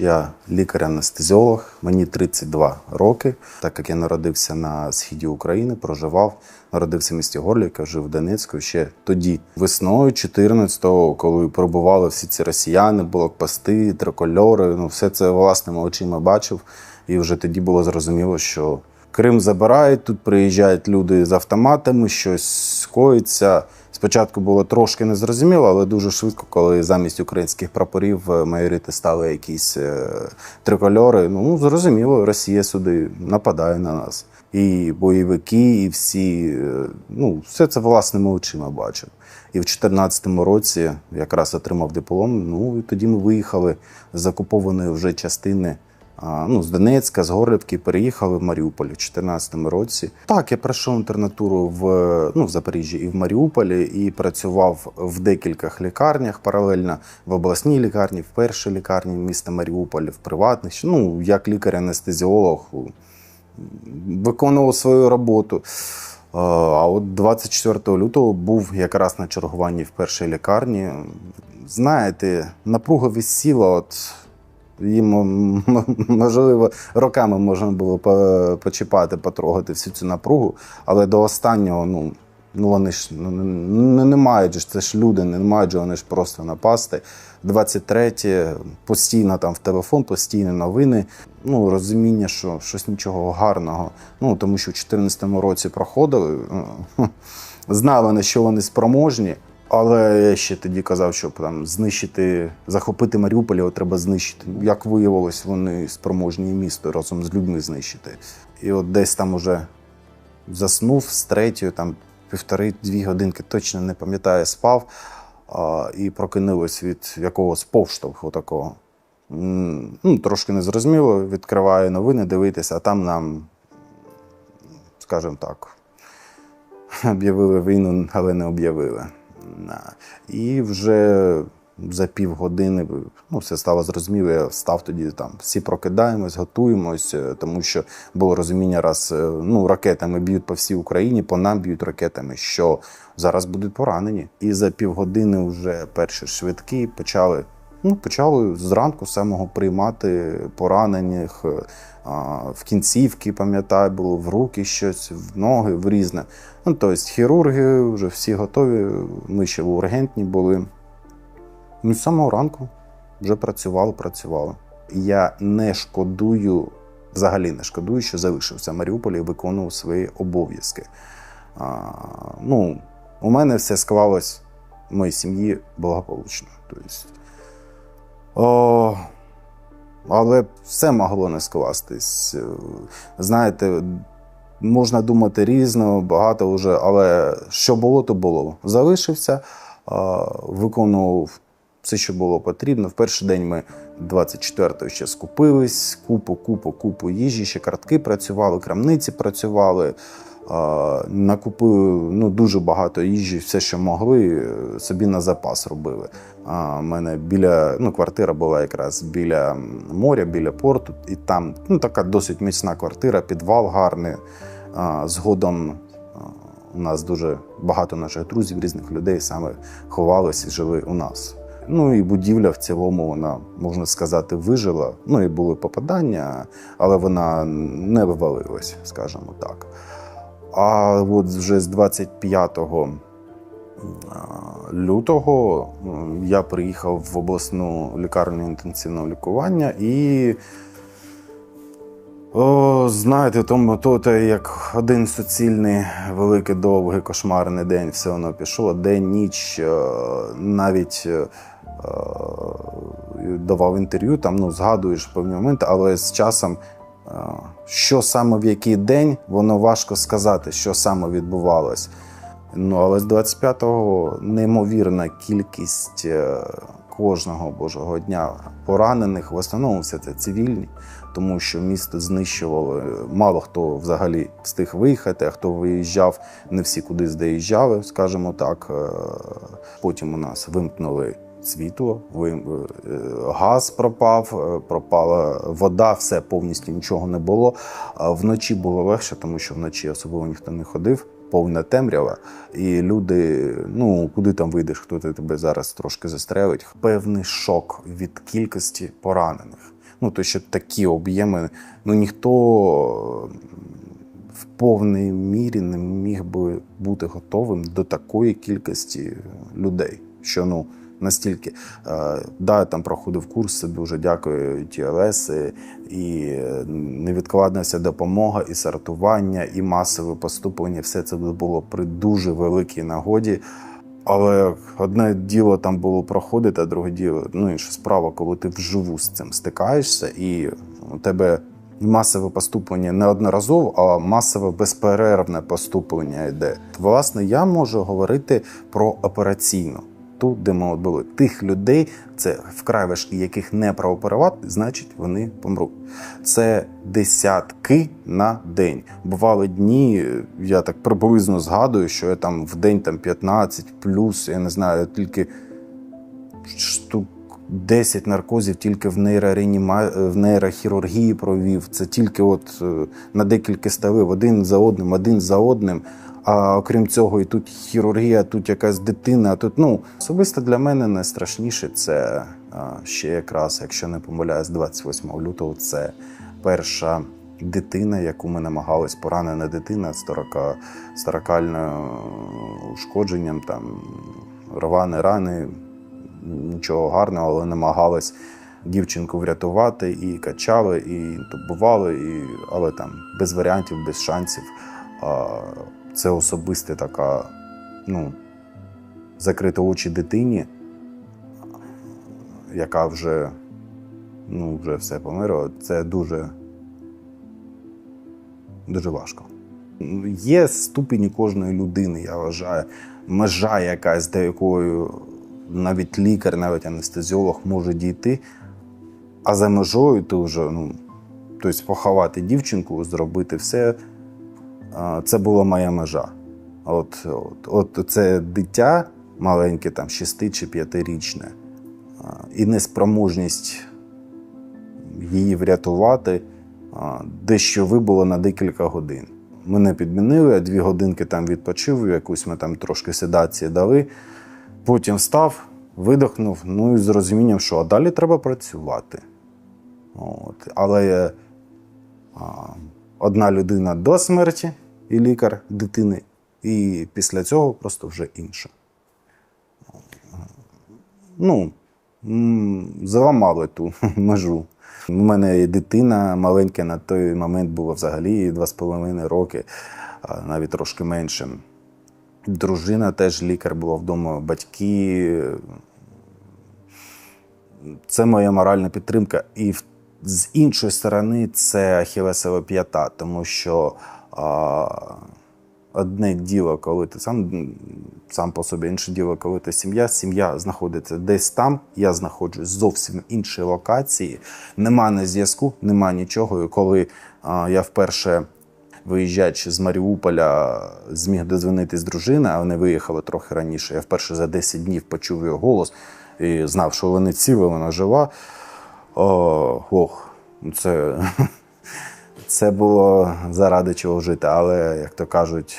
Я лікар-анестезіолог, мені 32 роки. Так як я народився на східі України, проживав, народився в місті Горлівка, жив в Донецьку ще тоді. Весною 14-го, коли пробували всі ці росіяни, блокпости, трикольори, ну все це власними очима бачив. І вже тоді було зрозуміло, що Крим забирають, тут приїжджають люди з автоматами, щось скоїться. Спочатку було трошки незрозуміло, але дуже швидко, коли замість українських прапорів е, майорити стали якісь е, трикольори. Ну зрозуміло, Росія сюди нападає на нас. І бойовики, і всі, е, ну, все це власними очима бачив. І в 2014 році якраз отримав диплом. Ну і тоді ми виїхали з окупованої вже частини. Ну, з Донецька, з Горлівки переїхали в Маріуполь у 2014 році. Так, я пройшов інтернатуру в, ну, в Запоріжжі і в Маріуполі, і працював в декількох лікарнях паралельно в обласній лікарні, в першій лікарні міста Маріуполь, в приватних. Ну, як лікар-анестезіолог виконував свою роботу. А от 24 лютого був якраз на чергуванні в першій лікарні. Знаєте, напруга висіла, от їм можливо роками можна було почіпати, потрогати всю цю напругу, але до останнього, ну. Ну, вони ж ну, не, не мають ж, це ж люди, не мають же вони ж просто напасти. 23 постійно там в телефон, постійні новини. Ну, розуміння, що щось нічого гарного. Ну, тому що в 2014 році проходили, е, знали, на що вони спроможні. Але я ще тоді казав, що там знищити, захопити Маріуполь, його треба знищити. Як виявилось, вони спроможні місто разом з людьми знищити. І от десь там уже заснув з третьої, там півтори-дві годинки, точно не пам'ятаю, спав а, і прокинулось від якогось повштовху такого. Ну, трошки незрозуміло, відкриваю новини, дивитися, а там нам, скажімо так, об'явили війну, але не об'явили. І вже за півгодини ну, все стало зрозуміло. Я встав тоді там. Всі прокидаємось, готуємось, е, тому що було розуміння, раз е, ну, ракетами б'ють по всій Україні, по нам б'ють ракетами, що зараз будуть поранені. І за півгодини вже перші швидкі почали. Ну, почали зранку самого приймати поранених е, а, в кінцівки, пам'ятаю, було в руки щось, в ноги, в різне. Ну, тобто хірурги вже всі готові, ми ще в ургентні були. Ну, з самого ранку вже працювали, працювали. Я не шкодую, взагалі не шкодую, що залишився в Маріуполі і виконував свої обов'язки. Ну, у мене все склалось в моїй сім'ї благополучно. Тобто, о, але все могло не скластись. Знаєте, можна думати різно, багато вже, але що було, то було. Залишився, виконував все, що було потрібно. В перший день ми 24-го ще скупились, купу, купу, купу їжі, ще картки працювали, крамниці працювали. Накупили ну, дуже багато їжі, все, що могли, е, собі на запас робили. А, У мене біля ну, квартира була якраз біля моря, біля порту, і там ну, така досить міцна квартира, підвал гарний. Згодом у нас дуже багато наших друзів, різних людей саме ховалися і жили у нас. Ну і будівля в цілому, вона, можна сказати, вижила. Ну і були попадання, але вона не вивалилась, скажімо так. А от вже з 25 лютого я приїхав в обласну лікарню інтенсивного лікування і. О, знаєте, тому то те, як один суцільний великий довгий кошмарний день, все воно пішло. День, ніч, е, навіть е, е, давав інтерв'ю, там ну, згадуєш певні моменти, але з часом, що саме в який день, воно важко сказати, що саме відбувалось. Ну, але з 25-го неймовірна кількість е, кожного божого дня поранених, в основному все це цивільні, тому що місто знищувало. Мало хто взагалі встиг виїхати, а хто виїжджав, не всі кудись доїжджали, скажімо так. Е, Потім у нас вимкнули світло, е, газ пропав, е, пропала вода, все повністю нічого не було. Вночі було легше, тому що вночі особливо ніхто не ходив. Повна темрява, і люди, ну куди там вийдеш, хто ти тебе зараз трошки застрелить. Певний шок від кількості поранених. Ну, то що такі об'єми, ну ніхто в повній мірі не міг би бути готовим до такої кількості людей, що ну. Настільки е, да, там проходив курси, дуже дякую ТЛС, і невідкладна допомога, і сортування, і масове поступлення. Все це було при дуже великій нагоді. Але одне діло там було проходити, а друге діло ну інша справа, коли ти вживу з цим стикаєшся, і у тебе масове поступлення не одноразово, а масове безперервне поступлення йде. Власне, я можу говорити про операційну тут, де ми були. Тих людей, це вкрай важкі, яких не прооперувати, значить вони помруть. Це десятки на день. Бували дні, я так приблизно згадую, що я там в день там 15 плюс, я не знаю, тільки штук. 10 наркозів тільки в нейрореаніма... в нейрохірургії провів. Це тільки от е, на декілька ставив один за одним, один за одним. А окрім цього, і тут хірургія, тут якась дитина. Тут ну особисто для мене найстрашніше це ще якраз, якщо не помиляюсь, 28 лютого. Це перша дитина, яку ми намагались поранена дитина з старокальним ушкодженням, там рвани рани, нічого гарного, але намагались. Дівчинку врятувати і качали, і тубували, і але там без варіантів, без шансів це особисте така, ну, закрити очі дитині, яка вже ну, вже все померла, це дуже, дуже важко. Є ступені кожної людини, я вважаю, межа якась, до якої навіть лікар, навіть анестезіолог може дійти, а за межою ти вже, ну, тобто поховати дівчинку, зробити все це була моя межа. От, от, от це дитя маленьке, там 6 чи 5-річне, і неспроможність її врятувати дещо вибуло на декілька годин. Мене підмінили, я дві годинки там відпочив, якусь ми там трошки седації дали. Потім встав, видихнув, ну і з розумінням, що а далі треба працювати. От. Але а, одна людина до смерті і лікар дитини, і після цього просто вже інша. Ну, заламали ту межу. У мене дитина маленька на той момент була взагалі 2,5 роки, навіть трошки менше. Дружина теж лікар була вдома, батьки. Це моя моральна підтримка. І з іншої сторони, це Ахілесова п'ята, тому що Одне діло, коли ти сам сам по собі, інше діло, коли ти сім'я. Сім'я знаходиться десь там. Я знаходжусь зовсім в іншій локації. Нема на зв'язку, нема нічого. І коли а, я вперше виїжджаючи з Маріуполя, зміг дозвонити з дружини, а вони виїхали трохи раніше. Я вперше за 10 днів почув його голос і знав, що вони цілі, вона жива. О, Ох, це це було заради чого жити, але, як то кажуть,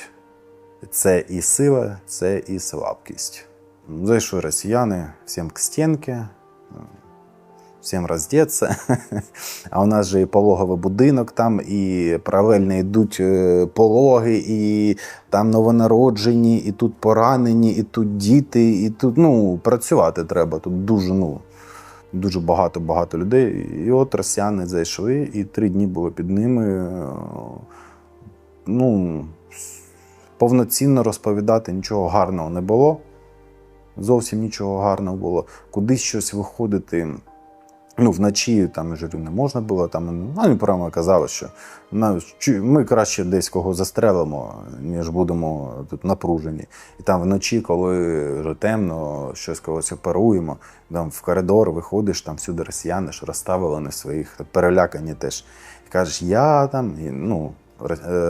це і сила, це і слабкість. Зайшли росіяни, всім к стінки, всім роздеться. А у нас же і пологовий будинок, там і паралельно йдуть е, пологи, і там новонароджені, і тут поранені, і тут діти, і тут ну, працювати треба. Тут дуже ну, дуже багато-багато людей. І от росіяни зайшли, і три дні було під ними. Ну, повноцінно розповідати нічого гарного не було. Зовсім нічого гарного було. Кудись щось виходити. Ну, вночі там жирю не можна було. Там ну, прямо казали, що ми краще десь кого застрелимо, ніж будемо тут напружені. І там вночі, коли вже темно, щось когось оперуємо, там в коридор виходиш, там всюди росіяни ж розставили на своїх перелякані теж. І кажеш, я там, ну,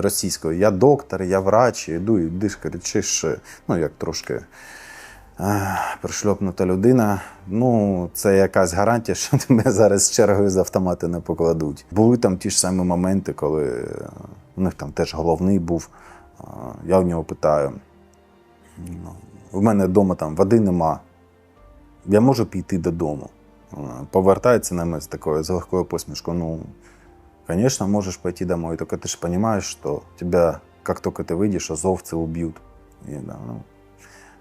російською, я доктор, я врач, іду, і диш кричиш, ну як трошки пришльопнута людина. Ну, це якась гарантія, що тебе зараз з чергою з автомати не покладуть. Були там ті ж самі моменти, коли у них там теж головний був. Я в нього питаю: «Ну, в мене вдома там води нема. Я можу піти додому. Е, Повертається на мене з такою з легкою посмішкою. Ну, конечно, можешь пойти домой, только ты же понимаешь, что тебя, как только ты выйдешь, азовцы убьют. І, да, ну,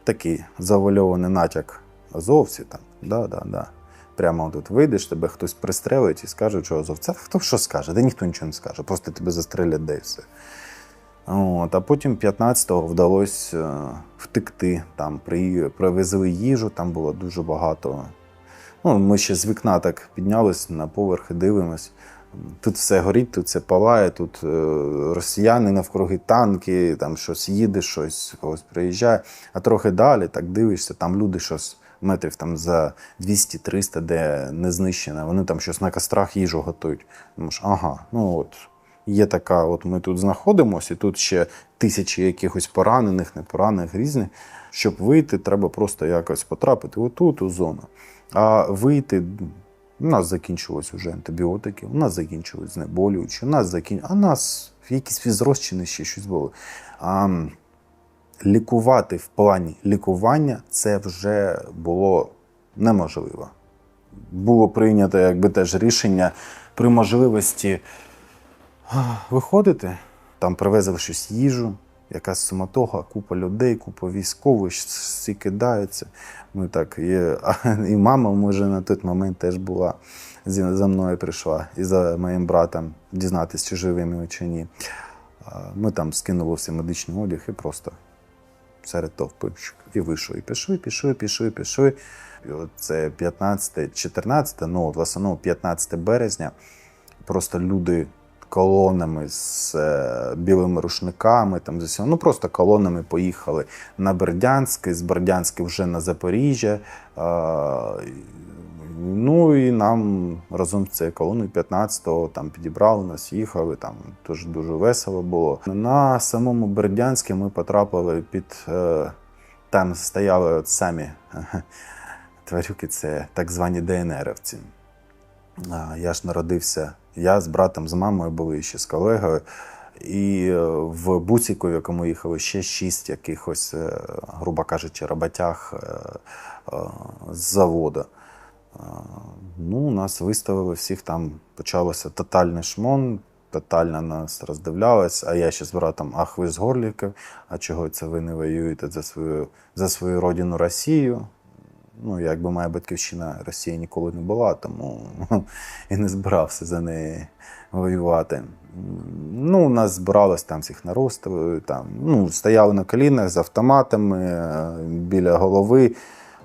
такий завуальований натяк азовці там. Да, да, да. Прямо тут вийдеш, тебе хтось пристрелить і скаже, що азовці. А Хто що скаже? Да ніхто нічого не скаже, просто тебе застрелять, де і все. От, а потім 15-го вдалося е, втекти. Там при, привезли їжу, там було дуже багато. Ну, ми ще з вікна так піднялись на поверх і дивимось. Тут все горить, тут все палає, тут е, росіяни навкруги танки, там щось їде, щось когось приїжджає. А трохи далі так дивишся, там люди щось метрів там за 200-300, де не знищено. Вони там щось на кострах їжу готують. Думаєш, ага, ну от є така, от ми тут знаходимося, і тут ще тисячі якихось поранених, непоранених, різних. Щоб вийти, треба просто якось потрапити отут, у зону. А вийти, у нас закінчились вже антибіотики, у нас закінчились знеболюючі, у нас закін... а нас якісь фізрозчини ще щось було. А, лікувати в плані лікування це вже було неможливо. Було прийнято якби теж рішення при можливості виходити, там привезли щось їжу, якась суматоха, купа людей, купа військових, всі кидаються. Ми так, і, і мама може на той момент теж була за мною прийшла і за моїм братом дізнатися, чи живі ми чи ні. Ми там скинули все медичний одяг і просто серед товпи і вийшов. І пішли, пішли, пішли, пішли. І от це 15, 14, ну в основному 15 березня. Просто люди колонами з е, білими рушниками, там з ну просто колонами поїхали на Бердянськ, з Бердянська вже на Запоріжжя. Ну і нам разом з цією колоною 15-го там підібрали нас, їхали. Там теж дуже весело було. На самому Бердянську ми потрапили під е, там стояли от самі тварюки, це так звані ДНРівці. Я ж народився, я з братом, з мамою були ще з колегою. І е, в Буціку, в якому їхали ще шість якихось, е, грубо кажучи, роботяг е, з заводу. Ну, нас виставили всіх, там почалося тотальний шмон, тотально нас роздивлялось, а я ще з братом, ах, ви з Горлівки, а чого це ви не воюєте за свою, за свою родину Росію? Ну, якби моя батьківщина Росія ніколи не була, тому і не збирався за неї воювати. Ну, нас збиралось там всіх на розстріли, там, ну, стояли на колінах з автоматами е, біля голови,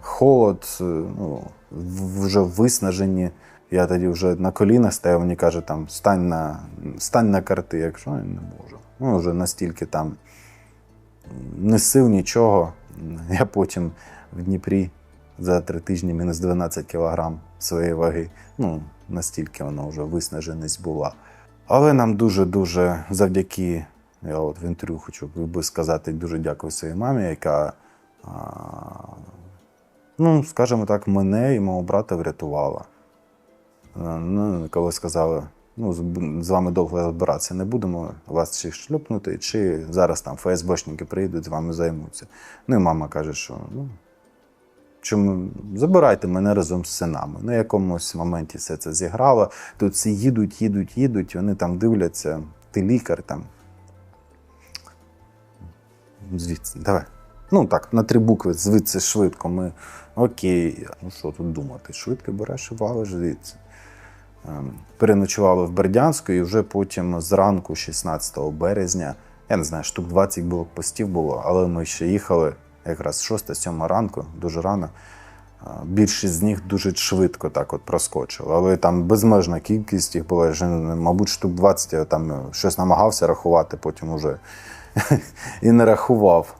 холод, е, ну, вже виснажені. Я тоді вже на колінах стояв, мені каже, там, стань на, стань на карти, якщо не можу. Ну, вже настільки там не сил нічого. Я потім в Дніпрі за три тижні мінус 12 кілограм своєї ваги. Ну, настільки вона вже виснаженість була. Але нам дуже-дуже завдяки, я от в інтерв'ю хочу би сказати, дуже дякую своїй мамі, яка, а, ну, скажімо так, мене і мого брата врятувала. Ну, коли сказали, ну, з- вами довго розбиратися не будемо, вас чи шлюпнути, чи зараз там ФСБшники приїдуть, з вами займуться. Ну і мама каже, що ну, чому забирайте мене разом з синами. На якомусь моменті все це зіграло. Тут всі їдуть, їдуть, їдуть, вони там дивляться, ти лікар там. Звідси, давай. Ну так, на три букви, звідси швидко. Ми окей, ну що тут думати? Швидко береш і валиш звідси. Ем, Переночували в Бердянську і вже потім зранку, 16 березня, я не знаю, штук 20 блокпостів було, але ми ще їхали якраз 6-7 ранку, дуже рано. Більшість з них дуже швидко так от проскочили. Але там безмежна кількість їх була, мабуть, штук 20, я там щось намагався рахувати, потім уже і не рахував.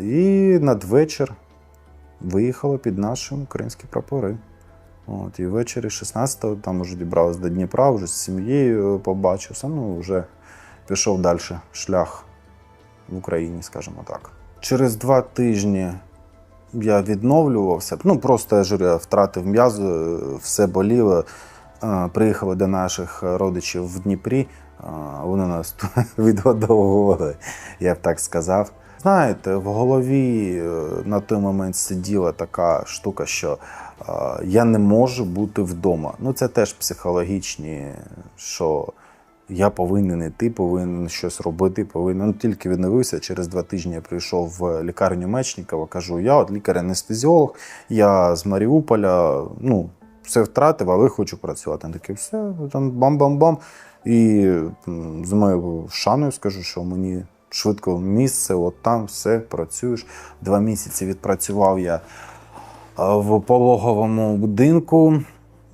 І надвечір виїхали під наші українські прапори. От, і ввечері 16-го там вже дібрались до Дніпра, вже з сім'єю побачився. Ну, вже пішов далі шлях в Україні, скажімо так. Через два тижні я відновлювався. Ну, просто я ж я втратив м'язо, е, все боліло. Е, Приїхали до наших родичів в Дніпрі. е, Вони нас відгодовували, я б так сказав. Знаєте, в голові на той момент сиділа така штука, що я не можу бути вдома. Ну, це теж психологічні, що я повинен йти, повинен щось робити, повинен. Ну, тільки відновився. Через два тижні я прийшов в лікарню Мечникова. Кажу, я от лікар-анестезіолог, я з Маріуполя, ну, все втратив, але хочу працювати. Такий, все, там бам-бам-бам. І з моєю шаною скажу, що мені швидко місце, от там все, працюєш. Два місяці відпрацював я в пологовому будинку.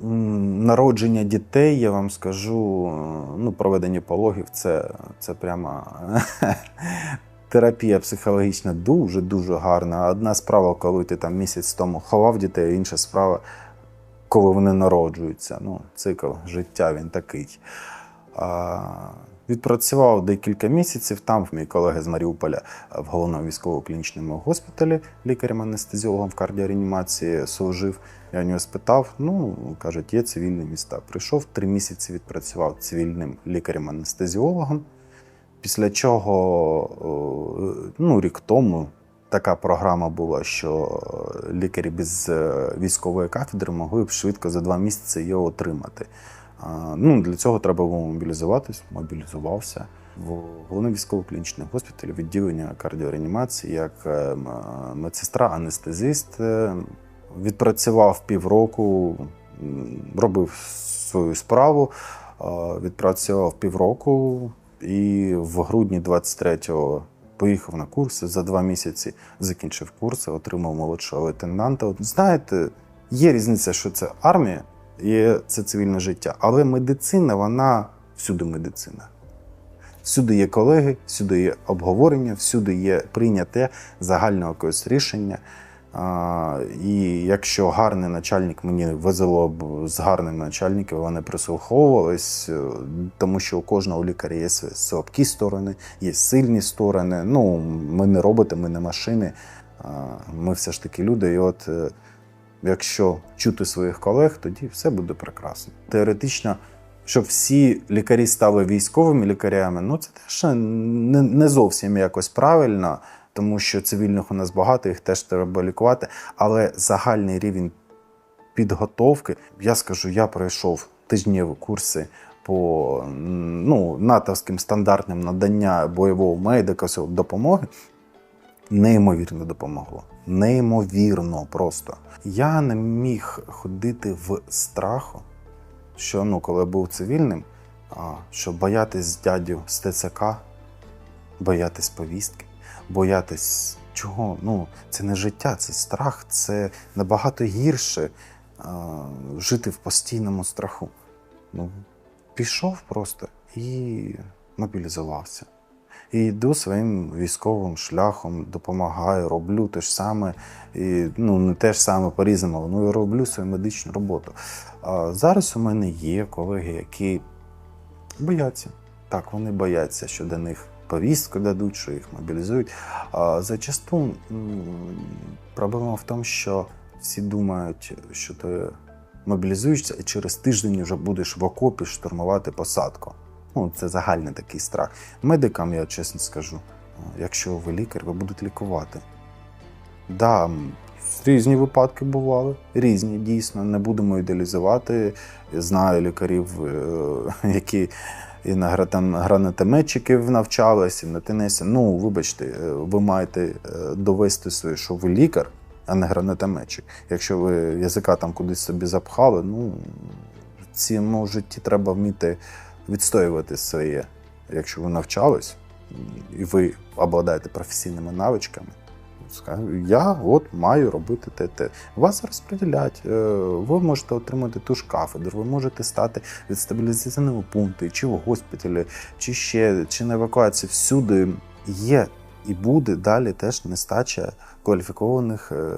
Народження дітей, я вам скажу, ну, проведення пологів це, це прямо терапія психологічна дуже-дуже гарна. Одна справа, коли ти там місяць тому ховав дітей, інша справа, коли вони народжуються. Ну, цикл життя він такий. А, відпрацював декілька місяців. Там мій колега з Маріуполя в головному військово-клінічному госпіталі, лікарем-анестезіологом в кардіореанімації служив. Я у нього спитав, ну, кажуть, є цивільні міста. Прийшов три місяці, відпрацював цивільним лікарем-анестезіологом. Після чого, ну, рік тому така програма була, що лікарі без е, військової кафедри могли б швидко за два місяці його отримати. Ну, для цього треба було мобілізуватись, мобілізувався в головне військово-клінічне госпіталі, відділення кардіореанімації, як е, медсестра, анестезист. Відпрацював півроку, робив свою справу, е, відпрацював півроку і в грудні 23-го поїхав на курси за два місяці, закінчив курси, отримав молодшого лейтенанта. От Знаєте, є різниця, що це армія і це цивільне життя. Але медицина, вона всюди медицина. Всюди є колеги, всюди є обговорення, всюди є прийняте загальне якесь рішення. І якщо гарний начальник мені везело б з гарним начальником, вони прислуховувались, е, тому що у кожного лікаря є слабкі сторони, є сильні сторони. Ну, ми не роботи, ми не машини, ми все ж таки люди. І от е, якщо чути своїх колег, тоді все буде прекрасно. Теоретично, щоб всі лікарі стали військовими лікарями, ну це теж не, не зовсім якось правильно, тому що цивільних у нас багато, їх теж треба лікувати. Але загальний рівень підготовки, я скажу, я пройшов тижневі курси по ну, натовським стандартним надання бойового медика допомоги. Неймовірно допомогло. Неймовірно просто. Я не міг ходити в страху, що ну, коли був цивільним, а, що боятись дядю з ТЦК, боятись повістки, боятись чого. Ну, це не життя, це страх, це набагато гірше а, жити в постійному страху. Ну, пішов просто і мобілізувався. І йду своїм військовим шляхом, допомагаю, роблю те ж саме, і, ну не те ж саме по-різному, ну і роблю свою медичну роботу. А зараз у мене є колеги, які бояться. Так, вони бояться, що до них повістку дадуть, що їх мобілізують. А зачасту проблема в тому, що всі думають, що ти мобілізуєшся і через тиждень вже будеш в окопі штурмувати посадку. Ну, це загальний такий страх. Медикам, я чесно скажу, якщо ви лікар, ви будете лікувати. Да, різні випадки бували, різні дійсно. Не будемо ідеалізувати. Знаю лікарів, е, які і на гранатометчиків навчалися, і на тенесі. Ну, вибачте, е, ви маєте е, довести своє, що ви лікар, а не гранатометчик. Якщо ви язика там кудись собі запхали, ну в цьому житті треба вміти відстоювати своє. Якщо ви навчались і ви обладаєте професійними навичками, я от маю робити те, те. Вас розподілять. Е, Ви можете отримати ту ж кафедру, ви можете стати від стабілізаційного пункту, чи в госпіталі, чи ще, чи на евакуації. Всюди є і буде далі теж нестача кваліфікованих е,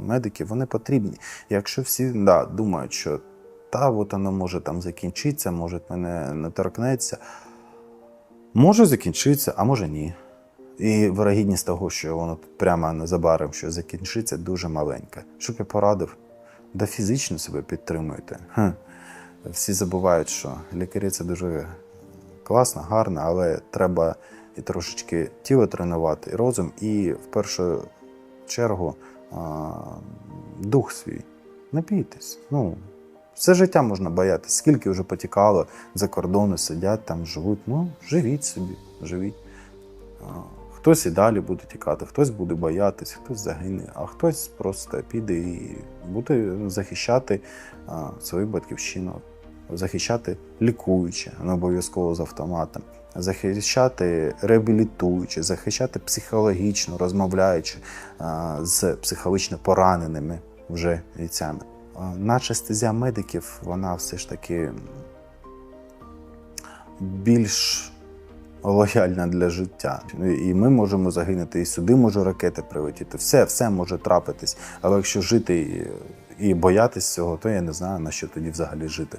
медиків. Вони потрібні. Якщо всі да, думають, що та от воно може там закінчитися, може мене не торкнеться. Може закінчитися, а може ні. І вирогідність того, що воно прямо незабаром що закінчиться, дуже маленька. Щоб я порадив, да фізично себе підтримуйте. Хм. Всі забувають, що лікарі це дуже класно, гарно, але треба і трошечки тіло тренувати, і розум, і в першу чергу а, дух свій. Не бійтесь. Ну, все життя можна боятися. Скільки вже потікало за кордону, сидять там, живуть. Ну, живіть собі, живіть. Хтось і далі буде тікати, хтось буде боятися, хтось загине, а хтось просто піде і буде захищати свою батьківщину, захищати лікуючи, не обов'язково з автоматом, захищати реабілітуючи, захищати психологічно, розмовляючи з психологічно пораненими вже бійцями. Наша стезя медиків, вона все ж таки більш лояльна для життя. І ми можемо загинути, і сюди може ракети прилетіти. Все, все може трапитись. Але якщо жити і боятись цього, то я не знаю, на що тоді взагалі жити.